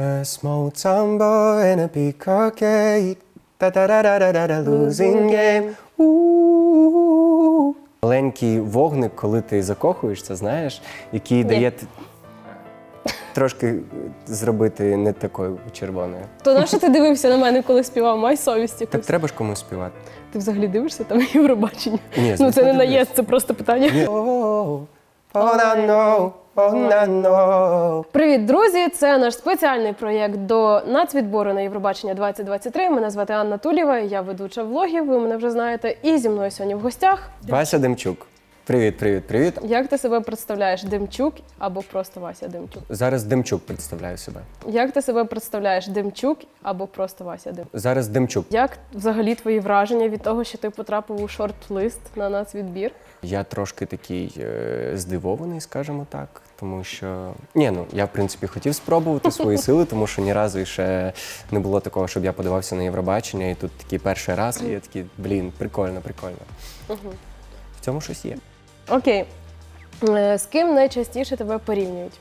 A small tumble and a big arcade. Da da da da da da da losing game. У-у-у. Маленький вогник, коли ти закохуєшся, знаєш, який дає т- трошки зробити не такою червоною. То на що ти дивився на мене, коли співав? Май совість Так якусь. треба ж комусь співати. Ти взагалі дивишся там Євробачення? Ні, ну звісно, це не дивлюсь. наїзд, це просто питання. Oh, all I know, all I know. Привіт, друзі! Це наш спеціальний проєкт до нацвідбору на Євробачення 2023. Мене звати Анна Тулєва, я ведуча влогів. Ви мене вже знаєте. І зі мною сьогодні в гостях. Вася Демчук. Привіт, привіт, привіт. Як ти себе представляєш? Демчук або просто Вася Демчук? Зараз Демчук представляю себе. Як ти себе представляєш? Демчук або просто Вася Демчук? Зараз Демчук. Як взагалі твої враження від того, що ти потрапив у шорт-лист на нацвідбір? Я трошки такий е, здивований, скажімо так, тому що ні, ну я в принципі хотів спробувати свої сили, тому що ні разу ще не було такого, щоб я подавався на Євробачення, і тут такий перший раз, і я такий, блін, прикольно, прикольно. В цьому щось є. Окей. Е, З ким найчастіше тебе порівнюють?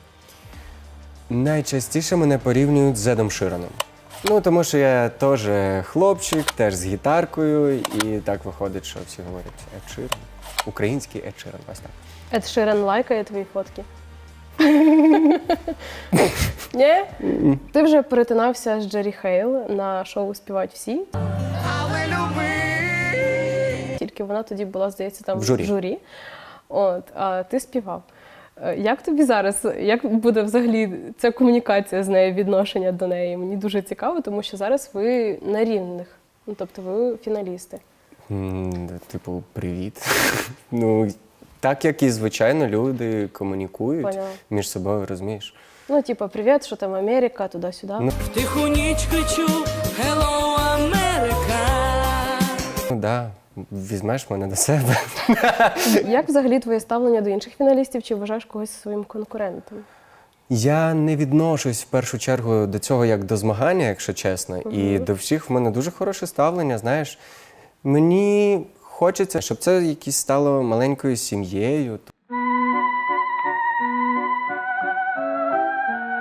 Найчастіше мене порівнюють з Зедом Шираном. Ну, тому що я теж хлопчик, теж з гітаркою, і так виходить, що всі говорять Ед Ширан. Український Ед Ширан, ось так. Ед Ширен лайкає твої фотки. Ні? Ти вже перетинався з Джері Хейл на шоу Співають всі. Тільки вона тоді була, здається, там В журі. От, а ти співав. Е, Як тобі зараз, як буде взагалі ця комунікація з нею, відношення до неї? Мені дуже цікаво, тому що зараз ви на рівних. Ну, тобто ви фіналісти. Типу, привіт. ну, так як і звичайно люди комунікують Поняла. між собою, розумієш? Ну, типу, привіт, що там Америка, туди-сюди. Ну, Тиху ніч кричу Hello, Америка. Ну да, візьмеш мене до себе. Як взагалі твоє ставлення до інших фіналістів? Чи вважаєш когось своїм конкурентом? Я не відношусь в першу чергу до цього як до змагання, якщо чесно. І до всіх в мене дуже хороше ставлення. Знаєш, мені хочеться, щоб це якось стало маленькою сім'єю.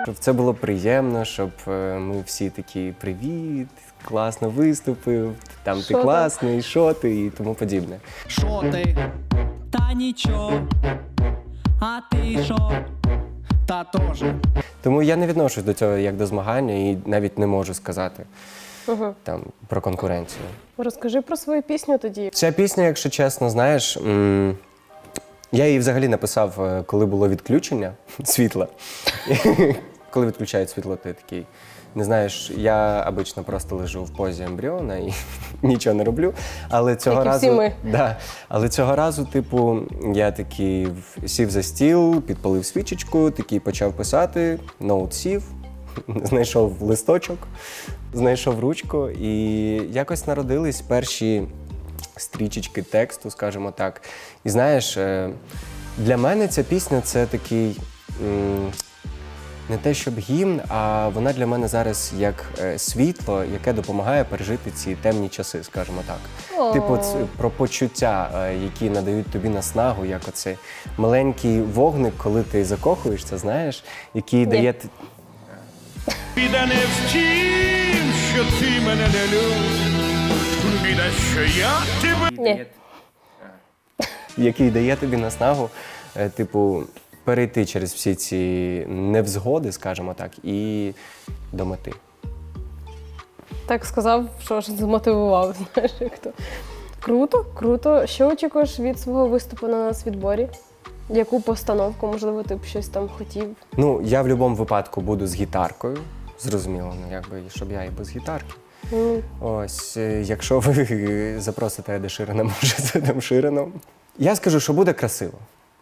Щоб це було приємно, щоб е, ми всі такі привіт, класно виступив, там Що ти класний, що ти і тому подібне. Що ти? Та нічого. А ти що? Та теж. Тому я не відношусь до цього як до змагання і навіть не можу сказати Угу. там про конкуренцію. Розкажи про свою пісню тоді. Ця пісня, якщо чесно, знаєш, я її взагалі написав, е, коли було відключення світла. коли відключають світло, ти такий. Не знаєш, я обично просто лежу в позі ембріона і нічого не роблю. Але цього Як разу, всі ми. Да, але цього разу, типу, я такий сів за стіл, підпалив свічечку, такий почав писати, ноут сів, знайшов листочок, знайшов ручку, і якось народились перші стрічечки тексту, скажімо так. І знаєш, е, для мене ця пісня це такий. Не те, щоб гімн, а вона для мене зараз як е, світло, яке допомагає пережити ці темні часи, скажімо так. О. Типу, про почуття, е, які надають тобі наснагу, як оцей маленький вогник, коли ти закохуєшся, знаєш, який дає т- Біда не в тім, що ти мене не любиш. Біда, що я тебе Ні. який дає тобі наснагу, е, типу, перейти через всі ці невзгоди, скажімо так, і до мети. Так сказав, що ж замотивував, знаєш, як то. Круто, круто. Що очікуєш від свого виступу на нацвідборі? Яку постановку, можливо, ти б щось там хотів? Ну, я в будь-якому випадку буду з гітаркою. Зрозуміло, ну якби щоб я і без гітарки. Ну, Ось, е, якщо ви запросите Еда Ширина, може з Едом Ширином. Я скажу, що буде красиво,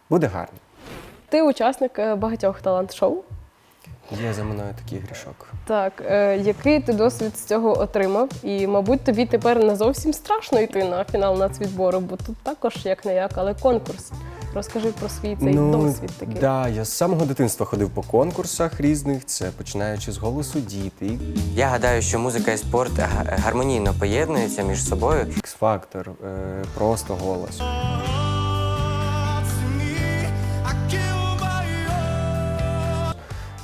буде гарно. ти учасник е, багатьох талант-шоу. Є за мною такий грішок. Так, е, який ти досвід з цього отримав? І, мабуть, тобі тепер не зовсім страшно йти на фінал нацвідбору, бо тут також як не як, але конкурс. Розкажи про свій цей ну, досвід такий. Да, я з самого дитинства ходив по конкурсах різних, це починаючи з голосу діти. Я гадаю, що музика і спорт гармонійно поєднуються між собою. X-фактор, е, просто голос.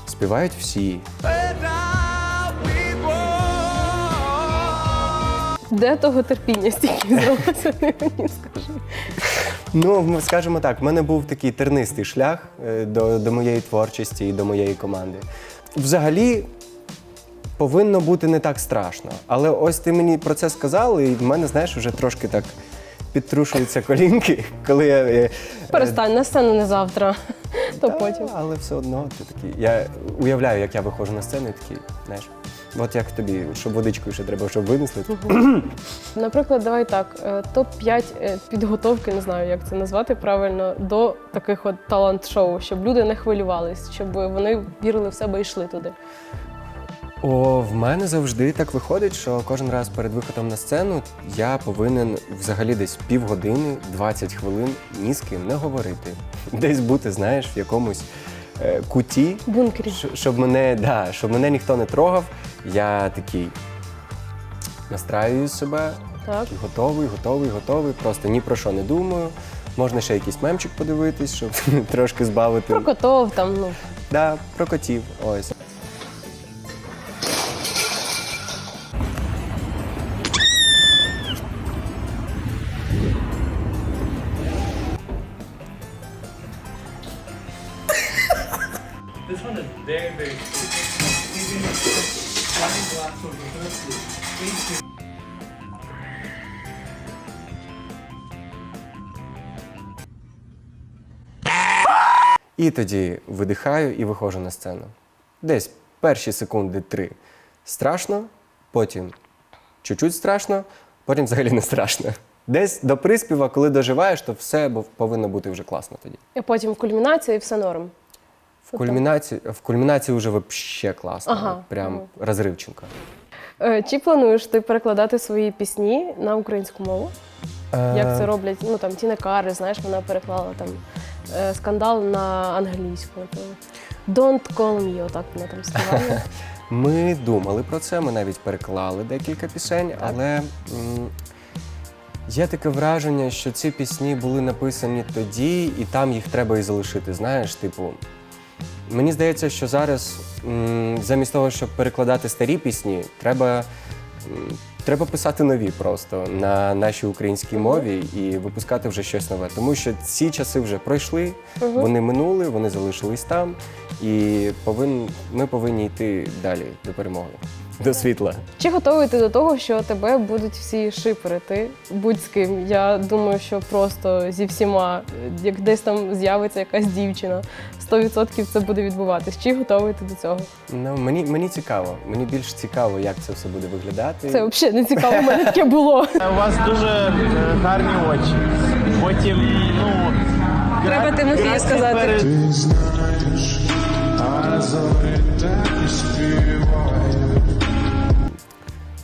Співають всі. Де того терпіння стільки зробиться, не мені скажи. Ну, скажімо так, в мене був такий тернистий шлях е, до, до моєї творчості і до моєї команди. Взагалі. Повинно бути не так страшно. Але ось ти мені про це сказав, і в мене, знаєш, вже трошки так підтрушуються колінки, коли я. е, Перестань на сцену не завтра, то Та, потім. Але все одно ти такий. Я уявляю, як я виходжу на сцену і такий, знаєш, от як тобі, щоб водичкою ще треба, щоб винесли. Наприклад, давай так, е, топ-5 е, підготовки, не знаю, як це назвати правильно, до таких от талант-шоу, щоб люди не хвилювались, щоб вони вірили в себе і йшли туди. О, в мене завжди так виходить, що кожен раз перед виходом на сцену я повинен взагалі десь півгодини, 20 хвилин ні з ким не говорити. Десь бути, знаєш, в якомусь куті, Бункері. Щоб мене, да, щоб мене ніхто не трогав. Я такий настраюю себе, Так. готовий, готовий, готовий. Просто ні про що не думаю. Можна ще якийсь мемчик подивитись, щоб трошки збавити. Про котов там, ну. Да, про котів. Ось. І тоді видихаю і виходжу на сцену. Десь перші секунди три страшно, потім чуть-чуть страшно, потім взагалі не страшно. Десь до приспіва, коли доживаєш, то все повинно бути вже класно тоді. І потім кульмінація і все норм. В кульмінації, в кульмінації вже взагалі класно. Ага, Прям ага. розривченко. Е, Чи плануєш ти перекладати свої пісні на українську мову? Як Е, це роблять? Ну там Тіна Кари, знаєш, вона переклала там е, скандал на англійську. Don't call me, отак вона там співає. Ми думали про це, ми навіть переклали декілька пісень, але є таке враження, що ці пісні були написані тоді, і там їх треба і залишити. Знаєш, типу, мені здається, що зараз замість того, щоб перекладати старі пісні, треба. Треба писати нові просто на нашій українській мові і випускати вже щось нове. Тому що ці часи вже пройшли, вони минули, вони залишились там, і повин... ми повинні йти далі до перемоги, до світла. Чи готовий ти до того, що тебе будуть всі шиперити будь з ким? Я думаю, що просто зі всіма, як десь там з'явиться якась дівчина, 100% це буде відбуватись. Чи готовий ти до цього? Ну, мені, мені цікаво. Мені більш цікаво, як це все буде виглядати. Це взагалі не цікаво, у мене таке було. У вас дуже е, гарні очі. Потім, ну. Треба Тимофію сказати. перед-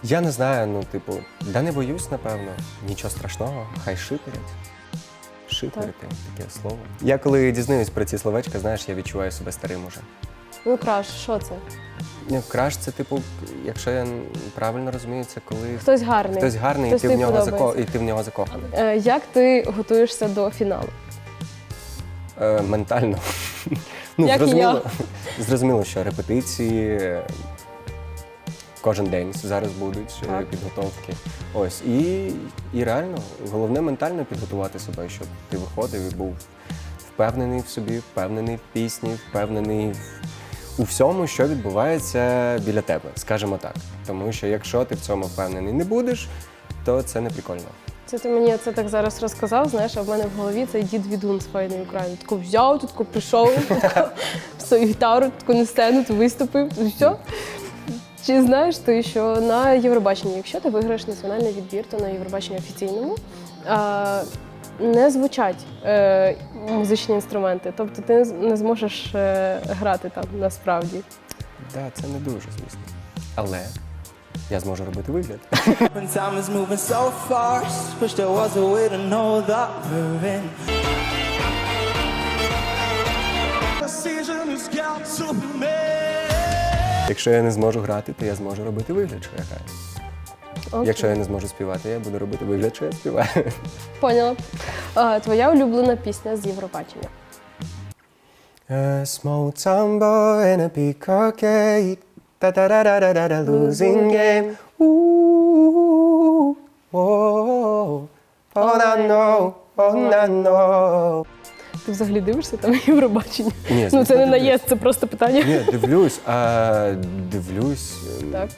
Я не знаю, ну, типу, да не боюсь, напевно. Нічого страшного, хай шиперять. Шиперити таке слово. Я коли дізнаюсь про ці словечка, знаєш, я відчуваю себе старим уже. Ну краш, що це? Ні, краш це, типу, якщо я правильно розумію, це коли Хтось гарний. хтось гарний, Хтось і ти, в тобі нього зако... подобається. і ти в нього закоханий. Е, Як ти готуєшся до фіналу? Е, ментально. ну, Як і зрозуміло, зрозуміло, що репетиції е, кожен день зараз будуть е, Так. підготовки. Ось. І, і реально, головне ментально підготувати себе, щоб ти виходив і був впевнений в собі, впевнений в пісні, впевнений в, у всьому, що відбувається біля тебе, скажімо так. Тому що якщо ти в цьому впевнений не будеш, то це не прикольно. Це ти мені це так зараз розказав, знаєш, а в мене в голові цей дід відун з файної України. Тако взяв, тут прийшов, свою гітару, тако на сцену, тут виступив, і все. Чи знаєш ти, що на Євробаченні, якщо ти виграєш національний відбір, то на Євробаченні офіційному а, не звучать е, музичні інструменти. Тобто ти не зможеш е, грати там насправді. Так, да, це не дуже, звісно. Але я зможу робити вигляд. Якщо я не зможу грати, то я зможу робити вигляд, що я граю. Окей. Якщо я не зможу співати, я буду робити вигляд, що я співаю. Поняла. А, твоя улюблена пісня з Євробачення. A small town boy in a big arcade. Da da da da da da da losing game. Ooh. Oh, all I know, all I know. Ти взагалі дивишся там Євробачення? Ні, ну це не наїзд, це просто питання. Ні, дивлюсь, а дивлюсь. ем, Так.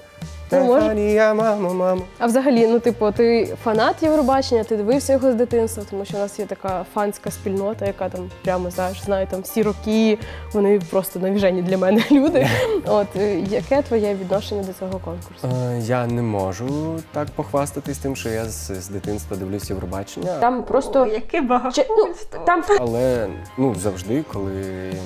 Ну, може. Стефанія, мамо, мамо. А взагалі, ну типу, ти фанат Євробачення, ти дивився його з дитинства, тому що у нас є така фанська спільнота, яка там прямо знаєш, знає там всі роки, вони просто навіжені для мене люди. От е, яке твоє відношення до цього конкурсу? Е, Я не можу так похвастатись тим, що я з, з дитинства дивлюсь Євробачення. Там просто Яке Чи- багатство. ну, там Але ну завжди, коли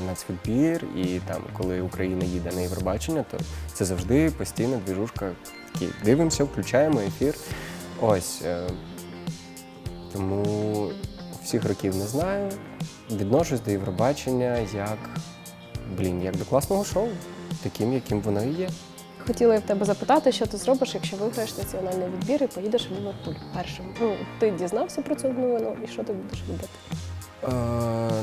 нацвідбір і там коли Україна їде на Євробачення, то це завжди постійна двіжушка. Такі дивимося, включаємо ефір. Ось е, тому всіх років не знаю. Відношусь до Євробачення як блін, як до класного шоу, таким, яким воно і є. Хотіла я в тебе запитати, що ти зробиш, якщо виграєш національний відбір і поїдеш в Ліверпуль першим. Ну ти дізнався про цю новину, і що ти будеш робити? Е,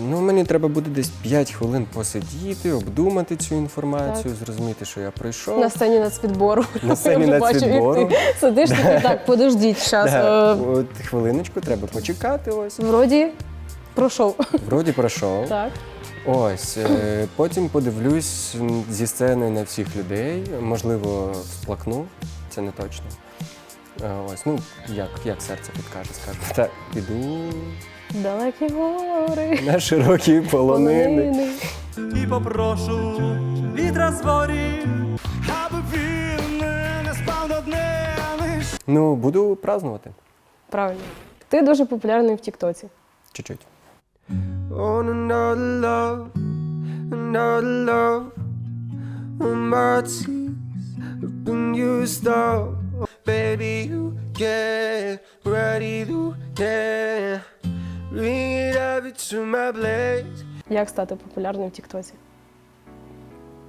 ну, мені треба буде десь 5 хвилин посидіти, обдумати цю інформацію, зрозуміти, що я пройшов. На сцені нацвідбору. На сцені Я вже бачу, як нацвідбору. ти Сидиш такий, так, подождіть Да, от хвилиночку, треба почекати. Ось. Вроді пройшов. Вроді пройшов. Так. Ось. е, Потім подивлюсь зі сцени на всіх людей. Можливо, сплакну, це не точно. Е, Ось, ну, як, як серце підкаже, скажімо. Так, піду Далекі гори. на широкі полонини. І попрошу вітра з ворі, аби він не спав до днем. Ну, буду празднувати. Правильно. Ти дуже популярний в Тіктоці. Чуть-чуть. On another love, another love. My teeth have been used up. Baby, you get ready to get. Bring it to my place. Як стати популярним в Тіктоці?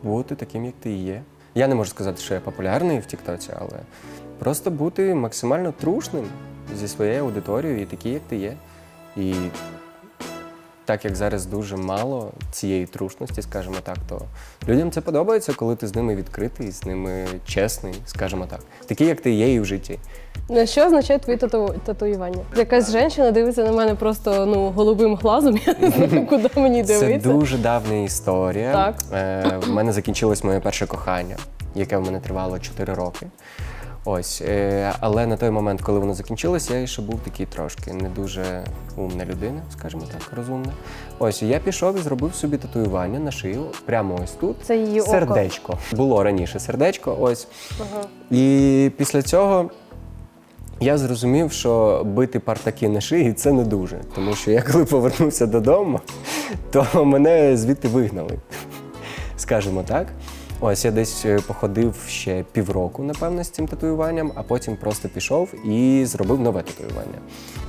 Бути таким, як ти є. Я не можу сказати, що я популярний в Тіктоці, але просто бути максимально трушним зі своєю аудиторією і такий, як ти є. І так як зараз дуже мало цієї трушності, скажімо так, то людям це подобається, коли ти з ними відкритий, з ними чесний, скажімо так. Такий, як ти є і в житті. Ну, Що означає твої тату... татуювання? Якась жінка дивиться на мене просто ну, голубим глазом, я не знаю, куди мені Це дуже давня історія. Так. Е, в мене закінчилось моє перше кохання, яке в мене тривало 4 роки. Ось, е, але на той момент, коли воно закінчилося, я ще був такий трошки не дуже умна людина, скажімо так, розумна. Ось я пішов і зробив собі татуювання на шию, прямо ось тут. Це її око. сердечко. Було раніше сердечко, ось. Ага. І після цього я зрозумів, що бити партаки на шиї це не дуже. Тому що я коли повернувся додому, то мене звідти вигнали. Скажімо так. Ось я десь е, походив ще півроку, напевно, з цим татуюванням, а потім просто пішов і зробив нове татуювання.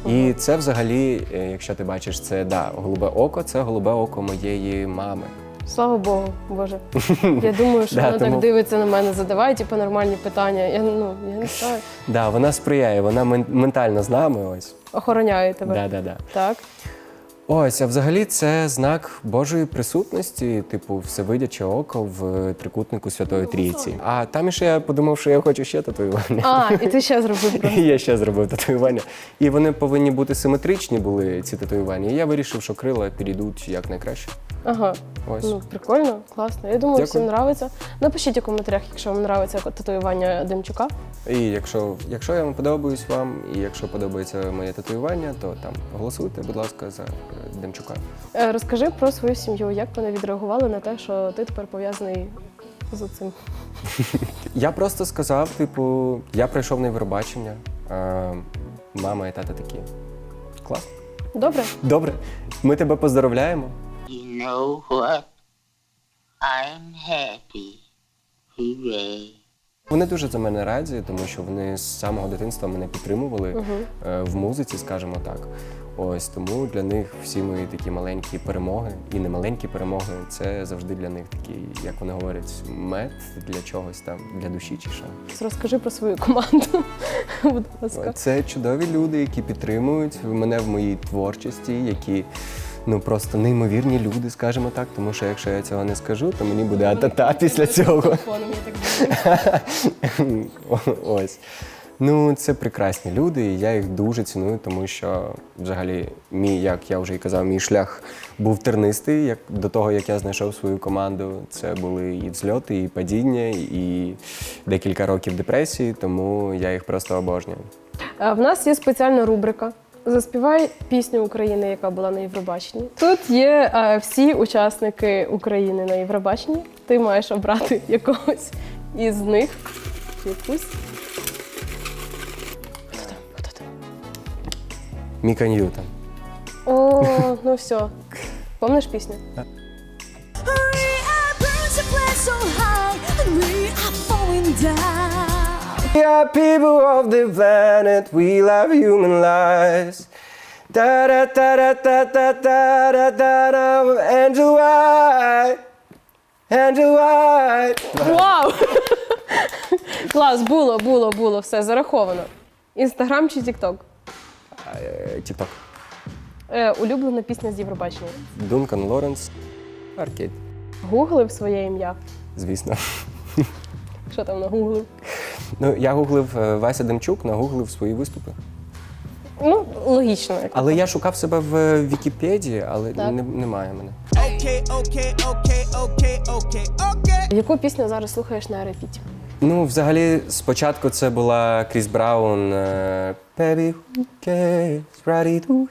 І це взагалі, е, якщо ти бачиш, це да, голубе око, це голубе око моєї мами. Слава Богу, Боже. Я думаю, що Да, вона тому- так дивиться на мене, задаває типу, нормальні питання. Я, ну, я не знаю. Да, вона сприяє, вона ментально з нами. Ось. Охороняє тебе. Да, да, да. Так. Ось, а взагалі це знак Божої присутності, типу, всевидяче око в трикутнику Святої Трійці. А там ще я подумав, що я хочу ще татуювання. А, і ти ще зробив. І я ще зробив татуювання. І вони повинні бути симетричні були ці татуювання. І я вирішив, що крила підійдуть як найкраще. Ага. Ось. Ну, прикольно, класно. Я думаю, Дякую. всім нравиться. Напишіть у коментарях, якщо вам нравиться татуювання Демчука. І якщо, якщо я вам подобаюсь вам, і якщо подобається моє татуювання, то там голосуйте, будь ласка, за е, Демчука. Е, Розкажи про свою сім'ю, як вони відреагували на те, що ти тепер пов'язаний з цим. Я просто сказав, типу, я прийшов на Євробачення. Мама і тата такі. Клас. Добре? Добре, ми тебе поздоровляємо. Know what? I'm happy. Hooray. Вони дуже за мене раді, тому що вони з самого дитинства мене підтримували е, в музиці, скажімо так. Ось тому для них всі мої такі маленькі перемоги і не маленькі перемоги це завжди для них такий, як вони говорять, мед для чогось там, для душі чи що. Розкажи про свою команду. Будь ласка. Це чудові люди, які підтримують мене в моїй творчості, які ну просто неймовірні люди, скажімо так. Тому що якщо я цього не скажу, то мені буде атата після цього. Ось. Ну, це прекрасні люди, і я їх дуже ціную, тому що взагалі мій, як я вже і казав, мій шлях був тернистий. Як до того, як я знайшов свою команду, це були і взльоти, і падіння, і декілька років депресії, тому я їх просто обожнюю. В нас є спеціальна рубрика. Заспівай пісню України, яка була на Євробаченні. Тут є е, всі учасники України на Євробаченні. Ти маєш обрати якогось із них. Якусь. Хто там? Хто там? Міка Ньютон. О, ну все. Помниш пісню? We are people of the planet, we love human lives. Da da da da da da da da da da Andrew White, Andrew White. Вау! Клас, було, було, було, все зараховано. Інстаграм чи Тікток? Е, Тікток. Е, улюблена пісня з Євробачення. Дункан Лоренс. Аркейд. Гуглив своє ім'я. Звісно. Що там нагуглив? Ну, я гуглив е, Вася Демчук, нагуглив свої виступи. Ну, логічно. як Але я шукав себе в е, Вікіпедії, але Так. не, немає мене. Okay, okay, okay, okay, okay, okay. Яку пісню зараз слухаєш на репіті? Ну, взагалі, спочатку це була Кріс Браун. е, Baby, who cares? Ready to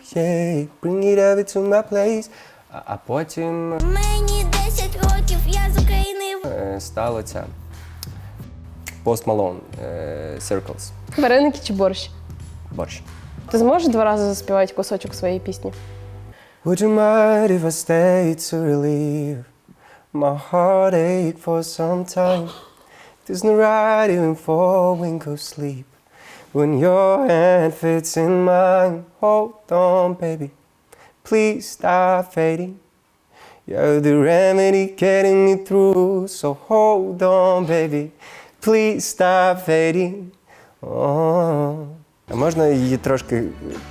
bring it over to my place. А, а потім Мені 10 років, я з України. е, стало ця Post Malone, е, Circles, Вареники чи борщ? борщ. Ти зможеш два рази заспівати кусочок своєї пісні? Would you mind if I stayed to relieve my heartache for some time? There's no right even for wink of sleep when your hand fits in mine. Hold on, baby, please stop fading. You're the remedy getting me through, so hold on, baby, Please stop fading. Oh. А можна її трошки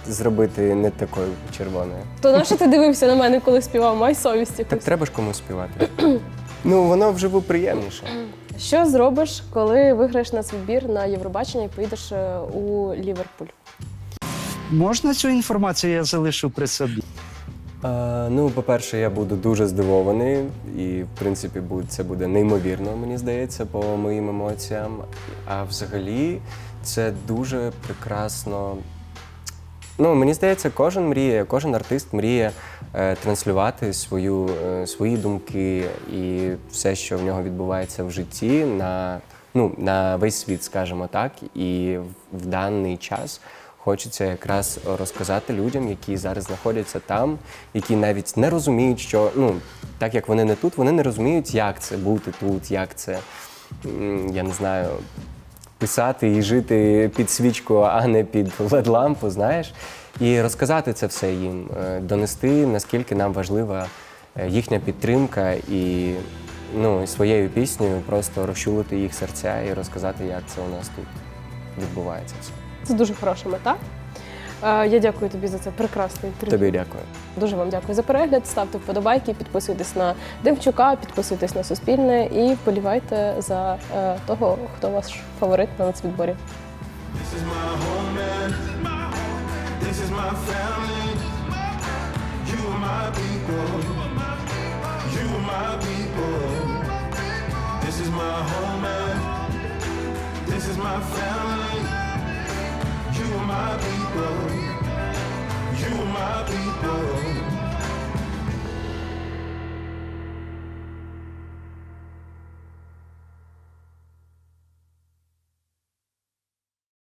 зробити не такою червоною? То на що ти дивився на мене, коли співав? Май совість Так треба ж комусь співати. ну, воно вживу приємніше. Що зробиш, коли виграєш на відбір на Євробачення і поїдеш е, у Ліверпуль? Можна цю інформацію я залишу при собі? А, ну, по-перше, я буду дуже здивований, і, в принципі, це буде неймовірно, мені здається, по моїм емоціям. А взагалі, це дуже прекрасно. Ну, мені здається, кожен мріє, кожен артист мріє е, транслювати свою, е, свої думки і все, що в нього відбувається в житті, на, ну, на весь світ, скажімо так. І в, в даний час хочеться якраз розказати людям, які зараз знаходяться там, які навіть не розуміють, що ну, так як вони не тут, вони не розуміють, як це бути тут, як це, я не знаю, писати і жити під свічку, а не під лед-лампу, знаєш, і розказати це все їм, е, донести, наскільки нам важлива е, їхня підтримка і ну, своєю піснею просто розчулити їх серця і розказати, як це у нас тут відбувається. Це дуже хороша мета. Е, Я дякую тобі за це прекрасне інтерв'ю. Тобі дякую. Дуже вам дякую за перегляд. Ставте вподобайки, підписуйтесь на Демчука, підписуйтесь на Суспільне і вболівайте за е, того, хто ваш фаворит на нацвідборі. This is my home. This is my family. are my people. You are my people.